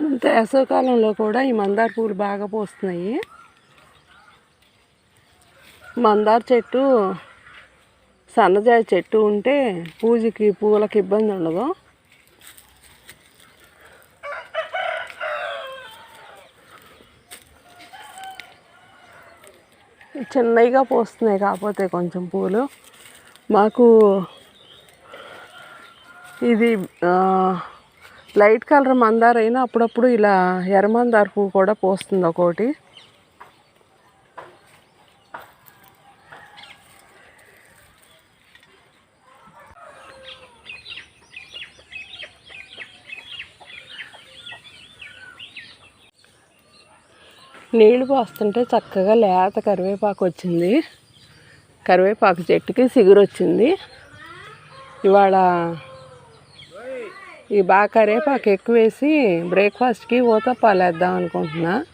వేసవికాలంలో కూడా ఈ మందార పూలు బాగా పూస్తున్నాయి. మందార చెట్టు సన్నజాజి చెట్టు ఉంటే పూజకి పూలకి ఇబ్బంది ఉండదు. చిన్నగా పోస్తున్నాయి కాకపోతే కొంచెం పూలు. మాకు ఇది లైట్ కలర్ మందార అయినా అప్పుడప్పుడు ఇలా ఎర్రమందార పువ్వు కూడా పోస్తుంది ఒకటి నీళ్ళు పోస్తుంటే చక్కగా లేత కరివేపాకు వచ్చింది. కరివేపాకు చెట్టుకి సిగురు వచ్చింది ఇవాళ ఈ బాగా కరివేపాకు ఎక్కువేసి బ్రేక్ఫాస్ట్కి ఊతప్పాలు వేద్దాం అనుకుంటున్నా.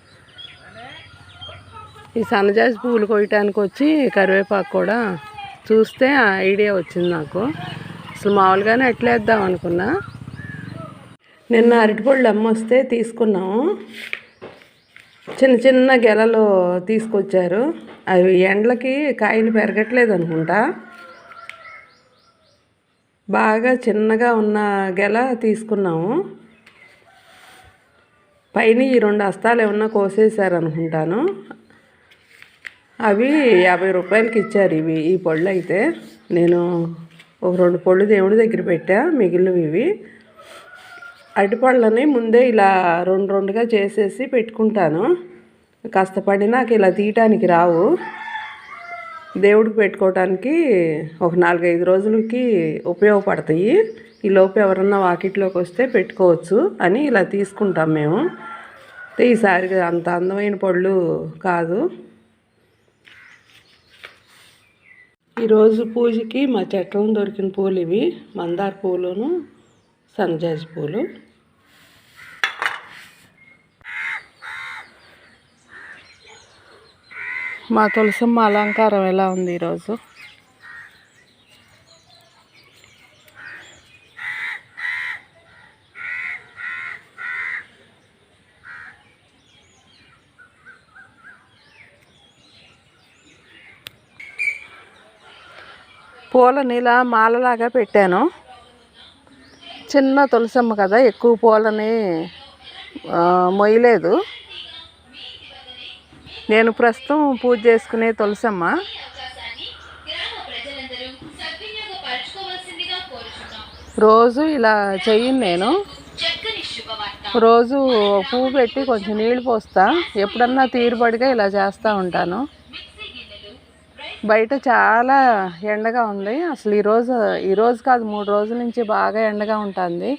ఈ సన్నజాజి పువ్వులు కొయ్యటానికి వచ్చి కరివేపాకు కూడా చూస్తే ఆ ఐడియా వచ్చింది నాకు. అసలు మామూలుగానే ఎట్లేద్దాం అనుకున్నా. నిన్న అరటిపళ్ళు అమ్మొస్తే తీసుకున్నాము. చిన్న చిన్న గెలలు తీసుకొచ్చారు. అవి ఎండలకి కాయలు పెరగట్లేదు అనుకుంటా. బాగా చిన్నగా ఉన్న గెల తీసుకున్నాము. పైన ఈ రెండు అస్తాలు ఏమన్నా కోసేసారు అనుకుంటాను అవి యాభై రూపాయలకి ఇచ్చారు ఇవి ఈ పళ్ళు అయితే. నేను ఒక రెండు పళ్ళు దేవుడి దగ్గర పెట్టా మిగిలినవి ఇవి. అరటిపళ్ళని ముందే ఇలా రెండు రెండుగా చేసేసి పెట్టుకుంటాను. కాస్త పడినాక ఇలా తీయటానికి రావు. దేవుడికి పెట్టుకోవటానికి ఒక నాలుగైదు రోజులకి ఉపయోగపడతాయి. ఈ లోపు ఎవరన్నా వాకిట్లోకి వస్తే పెట్టుకోవచ్చు అని ఇలా తీసుకుంటాం మేము. అయితే ఈసారి అంత అందమైన పళ్ళు కాదు. ఈరోజు పూజకి మా చెట్లను దొరికిన పూలు ఇవి. మందార పూలును సన్జాజి పూలు. మా తులసమ్మ అలంకారం ఎలా ఉంది ఈరోజు? పూలని ఇలా మాలలాగా పెట్టాను. చిన్న తులసమ్మ కదా ఎక్కువ పూలని మొయ్యలేదు. నేను ప్రస్తుతం పూజ చేసుకునే తులసమ్మ. రోజు ఇలా చెయ్యను నేను. రోజు పువ్వు పెట్టి కొంచెం నీళ్ళు పోస్తా. ఎప్పుడన్నా తీరుబడిగా ఇలా చేస్తూ ఉంటాను. బయట చాలా ఎండగా ఉంది. అసలు ఈరోజు ఈరోజు కాదు మూడు రోజుల నుంచి బాగా ఎండగా ఉంటుంది.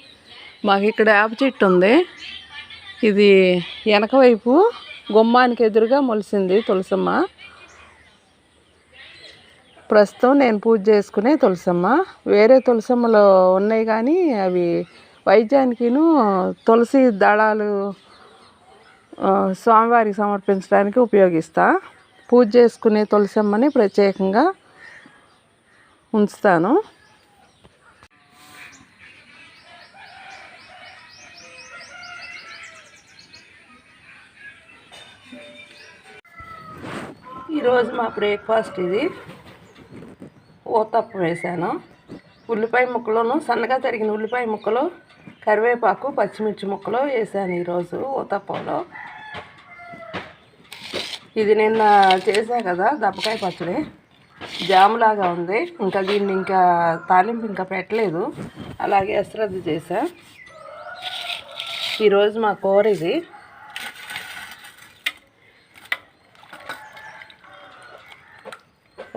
మాకు ఇక్కడ వేప చెట్టు ఉంది. ఇది వెనక వైపు. గుమ్మానికి ఎదురుగా మొలిసింది తులసమ్మ. ప్రస్తుతం నేను పూజ చేసుకునే తులసమ్మ. వేరే తులసమ్మలు ఉన్నాయి కానీ అవి వైద్యానికిను తులసి దళాలు స్వామివారికి సమర్పించడానికి ఉపయోగిస్తా. పూజ చేసుకునే తులసమ్మని ప్రత్యేకంగా ఉంచుతాను. ఈరోజు మా బ్రేక్ఫాస్ట్ ఇది. ఊతప్పం వేసాను ఉల్లిపాయ ముక్కలను సన్నగా తరిగిన ఉల్లిపాయ ముక్కలు కరివేపాకు పచ్చిమిర్చి ముక్కలు వేసాను ఈరోజు ఊతప్పంలో ఇది నిన్న చేసా కదా దప్పకాయ పచ్చడి. జాములాగా ఉంది. ఇంకా దీన్ని ఇంకా తాలింపు ఇంకా పెట్టలేదు. అలాగే అశ్రద్ధ చేశా. ఈరోజు మా కూర ఇది.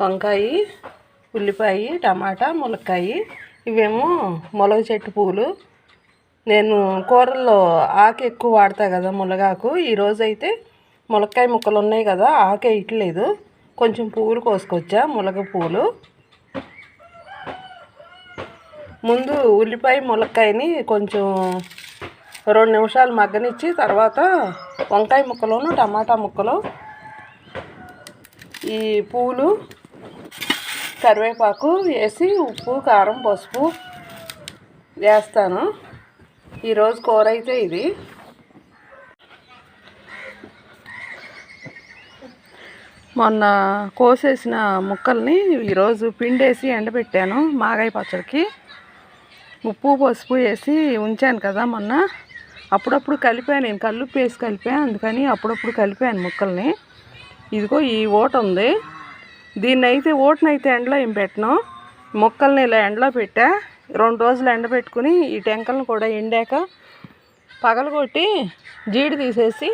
వంకాయ ఉల్లిపాయ టమాటా ములక్కాయ ఇవేమో మొలగ చెట్టు పూలు. నేను కూరల్లో ఆకు ఎక్కువ వాడతా కదా మునగాకు. ఈరోజు అయితే ములక్కాయ ముక్కలు ఉన్నాయి కదా ఆకే ఇట్లేదు. కొంచెం పువ్వులు కోసుకొచ్చా ములగ పువ్వులు ముందు ఉల్లిపాయ ములక్కాయని కొంచెం రెండు నిమిషాలు మగ్గనిచ్చి తర్వాత వంకాయ ముక్కలోను టమాటా ముక్కలు ఈ పూలు కరివేపాకు వేసి ఉప్పు కారం పసుపు వేస్తాను. ఈరోజు కూర అయితే ఇది. మొన్న కోసేసిన ముక్కల్ని ఈరోజు పిండేసి ఎండబెట్టాను మాగాయ పచ్చడికి. ఉప్పు పసుపు వేసి ఉంచాను కదా మొన్న. అప్పుడప్పుడు కలిపాను నేను కళ్ళు వేసి కలిపాను అందుకని అప్పుడప్పుడు కలిపాను ముక్కల్ని. ఇదిగో ఈ ఓట ఉంది. దీన్ని అయితే ఓటనైతే ఎండలో ఏం పెట్టను? ముక్కల్ని ఇలా ఎండలో పెట్టా. రెండు రోజులు ఎండబెట్టుకుని ఈ టెంకలను కూడా ఎండాక పగలగొట్టి జీడి తీసేసి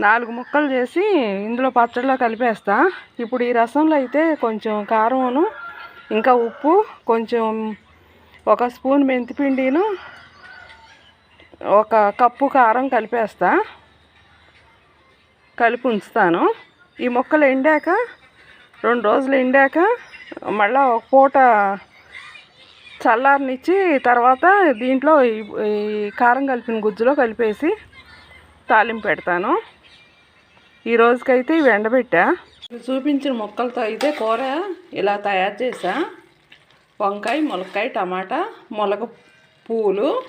నాలుగు ముక్కలు చేసి ఇందులో పచ్చడిలో కలిపేస్తా. ఇప్పుడు ఈ రసంలో అయితే కొంచెం కారమును ఇంకా ఉప్పు కొంచెం ఒక స్పూన్ మెంతిపిండిను ఒక కప్పు కారం కలిపేస్తా. కలిపి ఉంచుతాను. ఈ ముక్కలు ఎండాక రెండు రోజులు ఎండాక మళ్ళీ ఒక పూట చల్లారనిచ్చి తర్వాత దీంట్లో ఈ- కారం కలిపిన గుజ్జులో కలిపేసి తాలింపు పెడతాను. ఈ రోజుకైతే ఇవి ఎండబెట్టా. చూపించిన ముక్కలతో అయితే కూర ఇలా తయారు చేసా వంకాయ ములక్కాయ టమాటా మొలక పూలు.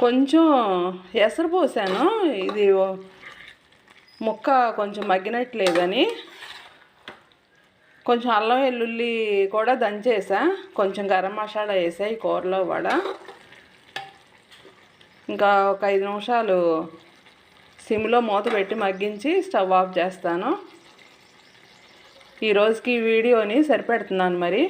కొంచెం ఎసరు పోసాను. ఇది ముక్క కొంచెం మగ్గినట్లేదని. కొంచెం అల్లం వెల్లుల్లి కూడా దంచేసా. కొంచెం గరం మసాలా వేసా ఈ కూరలో కూడా. ఇంకా ఒక ఐదు నిమిషాలు సిమ్లో మూత పెట్టి మగ్గించి స్టవ్ ఆఫ్ చేస్తాను. ఈరోజుకి ఈ వీడియోని సరిపెడుతున్నాను మరి.